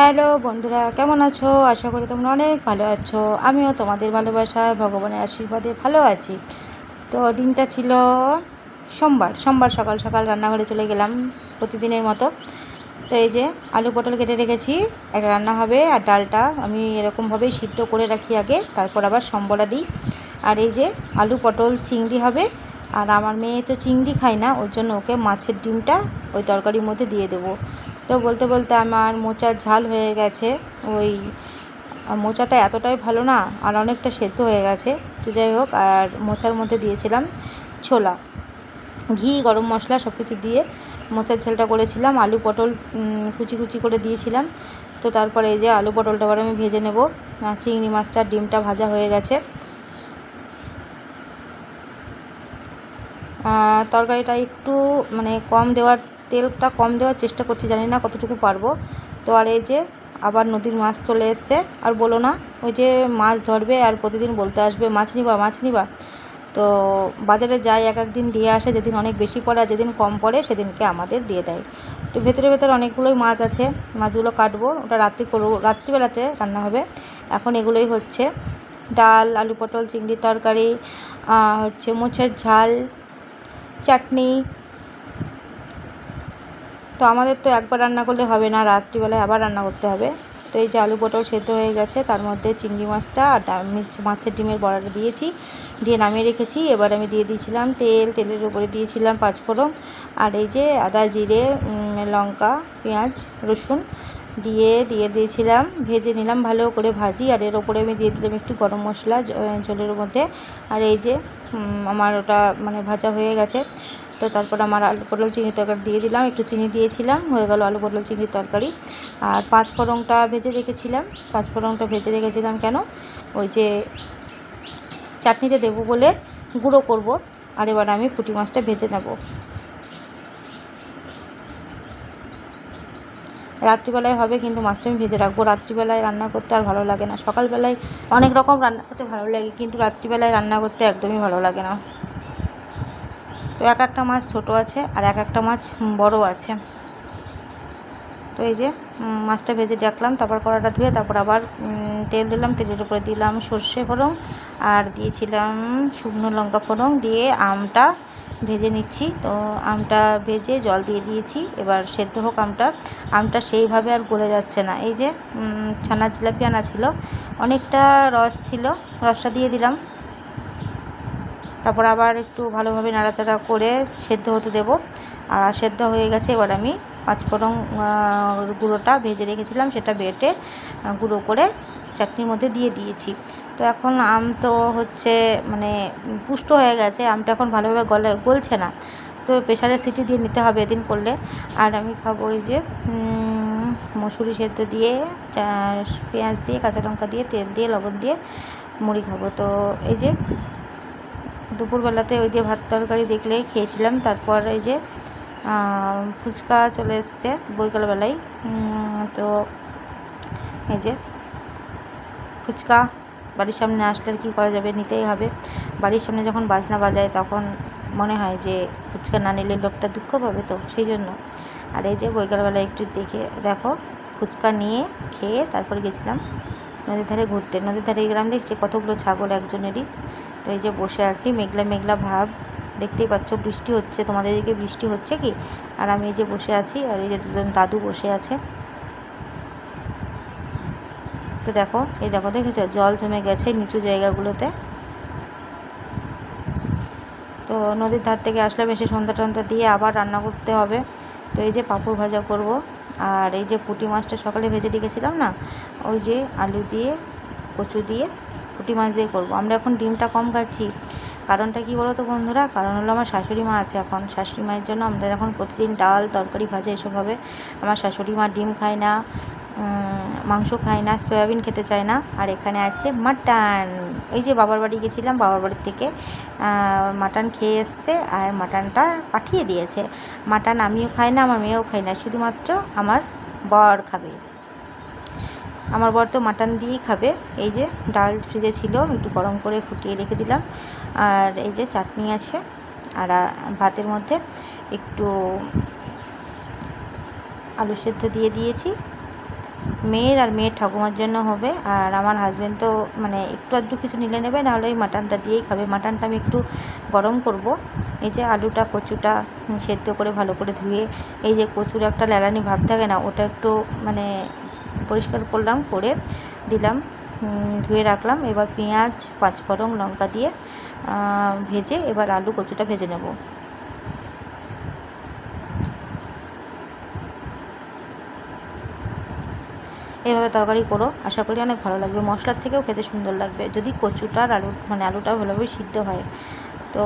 Hello বন্ধুরা, কেমন আছো? আশা করি তোমরা অনেক ভালো আছো। আমিও তোমাদের ভালোবাসায়, ভগবানের আশীর্বাদে ভালো আছি। তো দিনটা ছিল সোমবার। সোমবার সকাল সকাল রান্নাঘরে চলে গেলাম প্রতিদিনের মতো। তো এই যে আলু পটল কেটে রেখেছি, একটা রান্না হবে আর ডালটা আমি এরকমভাবেই সিদ্ধ করে রাখি আগে, তারপর আবার সম্বরা দিই। আর এই যে আলু পটল চিংড়ি হবে, আর আমার মেয়ে তো চিংড়ি খায় না, ওর জন্য ওকে মাছের ডিমটা ওই তরকারির মধ্যে দিয়ে দেবো। তো বলতে বলতে আমার মোচার ঝাল হয়ে গেছে। ওই মোচাটা এতটাই ভালো না, আর অনেকটা সেদ্ধ হয়ে গেছে। তো যাই হোক, আর মোচার মধ্যে দিয়েছিলাম ছোলা। ঘি, গরম মশলা সব কিছু দিয়ে মোচার ঝালটা করেছিলাম। আলু পটল কুচি কুচি করে দিয়েছিলাম। তো তারপরে এই যে আলু পটলটা আবার আমি ভেজে নেব। আর চিংড়ি মাছটার ডিমটা ভাজা হয়ে গেছে। তরকারিটা একটু মানে কম দেওয়ার তেলটা কম দেওয়ার চেষ্টা করছি, জানি না কতটুকু পারব। তো আর এই যে আবার নদীর মাছ চলে এসছে। আর বলো না, ওই যে মাছ ধরবে আর প্রতিদিন বলতে আসবে, মাছ নিবা মাছ নিবা। তো বাজারে যাই, এক এক দিন দিয়ে আসে, যেদিন অনেক বেশি পড়ে আর যেদিন কম পড়ে, সেদিনকে আমাদের দিয়ে দেয়। তো ভেতরে ভেতরে অনেকগুলোই মাছ আছে, মাছগুলো কাটবো, ওটা রাত্রি করব, রাত্রিবেলাতে রান্না হবে। এখন এগুলোই হচ্ছে ডাল, আলু পটল চিংড়ির তরকারি হচ্ছে মোচের ঝাল, চাটনি তো আমাদের তো একবার রান্না করলে হবে না, রাত্রিবেলায় আবার রান্না করতে হবে। তো এই যে আলু পটল সেদ্ধ হয়ে গেছে, তার মধ্যে চিংড়ি মাছটা আর মাছের ডিমের বড়াটা দিয়েছি, দিয়ে নামিয়ে রেখেছি। এবার আমি দিয়ে দিয়েছিলাম তেল, তেলের উপরে দিয়েছিলাম পাঁচফোড়ন। আর এই যে আদা, জিরে লঙ্কা, পেঁয়াজ, রসুন দিয়ে দিয়ে দিয়েছিলাম, ভেজে নিলাম ভালো করে ভাজি। আর এর ওপরে আমি দিয়ে দিলাম একটু গরম মশলা জলের মধ্যে। আর এই যে আমার ওটা মানে ভাজা হয়ে গেছে। তো তারপর আমার আলু পটল চিনি তরকারি দিয়ে দিলাম, একটু চিনি দিয়েছিলাম, হয়ে গেল আলু পটল চিনির তরকারি। আর পাঁচ ফোড়নটা ভেজে রেখেছিলাম, পাঁচ ফোড়নটা ভেজে রেখেছিলাম কেন? ওই যে চাটনিতে দেবো বলে গুঁড়ো করব, আর এবার আমি পুঁটি মাছটা ভেজে নেব। রাত্রিবেলায় হবে কিন্তু মাছটা আমি ভেজে রাখব। রাত্রিবেলায় রান্না করতে আর ভালো লাগে না। সকালবেলায় অনেক রকম রান্না করতে ভালো লাগে, কিন্তু রাত্রিবেলায় রান্না করতে একদমই ভালো লাগে না। তো এক একটা মাছ ছোট আছে আর এক একটা মাছ বড় আছে। তো এই যে মাছটা ভেজে ডাকলাম তারপর কড়াটা ধুয়ে তারপর আবার তেল দিলাম, তেলের উপরে দিলাম সর্ষে ফোড়ন আর দিয়েছিলাম শুকনো লঙ্কা ফোড়ন দিয়ে আমটা ভেজে নিচ্ছি। তো আমটা ভেজে জল দিয়ে দিয়েছি, এবার সেদ্ধ হোক আমটা। আমটা সেইভাবে আর গলে যাচ্ছে না। এই যে ছানা জিলাপি আনা ছিল, অনেকটা রস ছিল, রসটা দিয়ে দিলাম। তারপর আবার একটু ভালোভাবে নাড়াচাড়া করে সেদ্ধ হতে দেব। আর সেদ্ধ হয়ে গেছে, এবার আমি পাঁচফোড়ন গুঁড়োটা ভেজে রেখেছিলাম, সেটা বেটে গুঁড়ো করে চাটনির মধ্যে দিয়ে দিয়েছি। তো এখন আম তো হচ্ছে মানে পুষ্ট হয়ে গেছে, আমটা এখন ভালোভাবে গলে, গলছে না। তো প্রেশারে সিটি দিয়ে নিতে হবে এদিন করলে। আর আমি খাব ওই যে মসুরি সেদ্ধ দিয়ে পেঁয়াজ দিয়ে, কাঁচা লঙ্কা দিয়ে, তেল দিয়ে, লবণ দিয়ে মুড়ি খাব। তো এই যে দুপুরবেলাতে ওই দিয়ে ভাত তরকারি দেখলে খেয়েছিলাম। তারপর এই যে ফুচকা চলে এসছে বৈকালবেলায়। তো এই যে, ফুচকা বাড়ির সামনে আসলে আর কী করা যাবে, নিতেই হবে। বাড়ির সামনে যখন বাজনা বাজায় তখন মনে হয় যে ফুচকা না নিলে লোকটা দুঃখ পাবে তো, সেই জন্য। আর এই যে বৈকালবেলায় একটু দেখে, দেখো, ফুচকা নিয়ে খেয়ে তারপরে গেছিলাম নদীর ধারে ঘুরতে। নদীর ধারে গ্রাম দেখছি কতগুলো ছাগল একজনেরই। তো এই যে বসে আছি, মেঘলা মেঘলা ভাব। দেখতেই পাচ্ছ বৃষ্টি হচ্ছে। তোমাদের দিকে বৃষ্টি হচ্ছে কি? আর আমি এই যে বসে আছি, আর এই যে দুজন দাদু বসে আছে। তো দেখো, এই দেখো, দেখেছ? জল জমে গেছে নিচু জায়গাগুলোতে। তো নদীর ধার থেকে আসলে বেশি সন্ধ্যা টন্ধ্যা দিয়ে আবার রান্না করতে হবে। তো এই যে পাঁপড় ভাজা করব। আর এই যে পুঁটি মাছটা সকালে ভেজে রেখেছিলাম না, ওই যে আলু দিয়ে, কচু দিয়ে পুঁটি মাছ দিয়ে করব। আমরা এখন ডিমটা কম খাচ্ছি। কারণটা কি বলো তো বন্ধুরা? কারণ হলো আমার শাশুড়ি মা আছে এখন। শাশুড়ি মায়ের জন্য আমাদের এখন প্রতিদিন ডাল, তরকারি, ভাজা এসব হবে। আমার শাশুড়ি মা ডিম খায় না মাংস খায় না, সয়াবিন খেতে চায় না। আর এখানে আছে মাটন। এই যে বাবার বাড়ি গেছিলাম, বাবার বাড়ির থেকে মাটন খেয়ে এসছে আর মাটনটা পাঠিয়ে দিয়েছে। মাটন আমিও খাই না, আমার মেয়েও খাই না। শুধুমাত্র আমার বর খাবে। আমার বর তো মাটন দিয়েই খাবে। এই যে ডাল ফ্রিজে ছিল একটু গরম করে ফুটিয়ে রেখে দিলাম। আর এই যে চাটনি আছে, আর ভাতের মধ্যে একটু আলু সেদ্ধ দিয়ে দিয়েছি। মেয়ের আর মেয়ের ঠাকুমার জন্য হবে, আর আমার হাজব্যান্ড তো মানে একটু আধটু কিছু নিলে নেবে, নাহলে ওই মাটনটা দিয়েই খাবে। মাটনটা আমি একটু গরম করব। এই যে আলুটা, কচুটা সেদ্ধ করে ভালো করে ধুয়ে, এই যে কচুর একটা লেলানি ভাব থাকে না, ওটা একটু মানে পরিষ্কার করলাম করে দিলাম ধুয়ে রাখলাম। এবার পেঁয়াজ, পাঁচফোড়ন, লঙ্কা দিয়ে ভেজে এবার আলু কচুটা ভেজে নেব। এইভাবে তরকারি করো। আশা করি অনেক ভালো লাগবে। মশলার থেকেও খেতে সুন্দর লাগবে। যদি কচুটা আর আলু মানে আলুটা ভালোভাবে সিদ্ধ হয়। তো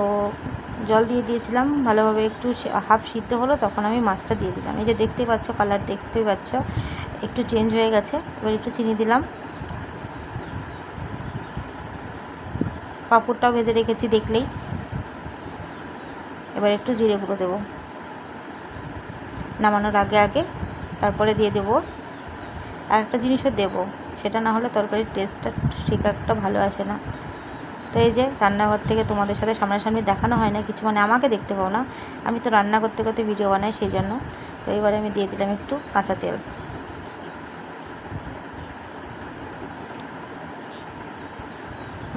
জল দিয়ে দিয়েছিলাম। ভালোভাবে একটু হাফ সিদ্ধ হলো, তখন আমি মাছটা দিয়ে দিলাম। এই যে দেখতে পাচ্ছ, কালার দেখতে পাচ্ছ একটু চেঞ্জ হয়ে গেছে, এবার একটু চিনি দিলাম। পাঁপড়টাও ভেজে রেখেছি দেখলেই। এবার একটু জিরে গুঁড়ো দেবো। নামানোর আগে আগে, তারপরে দিয়ে দেবো। আর একটা জিনিসও দেবো, সেটা না হলে তরকারির টেস্টটা ঠিক একটা ভালো আসে না। তো এই যে রান্নাঘর থেকে তোমাদের সাথে সামনাসামনি দেখানো হয় না, কিছু মানে আমাকে দেখতে পাও না। আমি তো রান্না করতে করতে ভিডিও বানাই সেই জন্য। তো এবারে আমি দিয়ে দিলাম একটু কাঁচা তেল।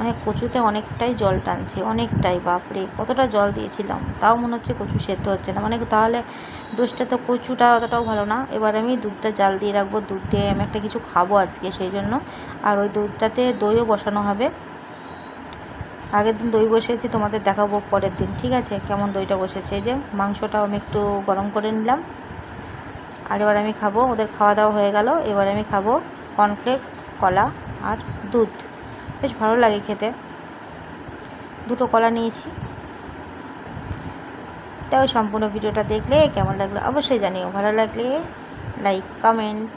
মানে কচুতে অনেকটাই জল টানছে, অনেকটাই, বাপরে, কতটা জল দিয়েছিলাম। তাও মনে হচ্ছে কচু সেদ্ধ হচ্ছে না। মানে তাহলে দোষটা তো কচুটা অতটাও ভালো না। এবার আমি দুধটা জাল দিয়ে রাখব, দুধ দিয়ে আমি একটা কিছু খাব আজকে সেই জন্য। আর ওই দুধটাতে দইও বসানো হবে। আগের দিন দই বসিয়েছি, তোমাদের দেখাবো পরের দিন, ঠিক আছে? কেমন দইটা বসেছে? যে মাংসটাও আমি একটু গরম করে নিলাম। আর এবার আমি খাব, ওদের খাওয়া দাওয়া হয়ে গেল। এবার আমি খাব কর্নফ্লেক্স কলা আর দুধ। বেশ ভালো লাগে খেতে। দুটো কলা নিয়েছি। তাও সম্পূর্ণ ভিডিওটা দেখলে কেমন লাগল অবশ্যই জানিও। ভালো লাগলে লাইক কমেন্ট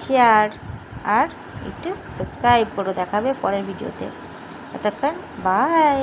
শেয়ার আর একটু সাবস্ক্রাইব করে দেখাবে পরের ভিডিওতে। ততক্ষণ বাই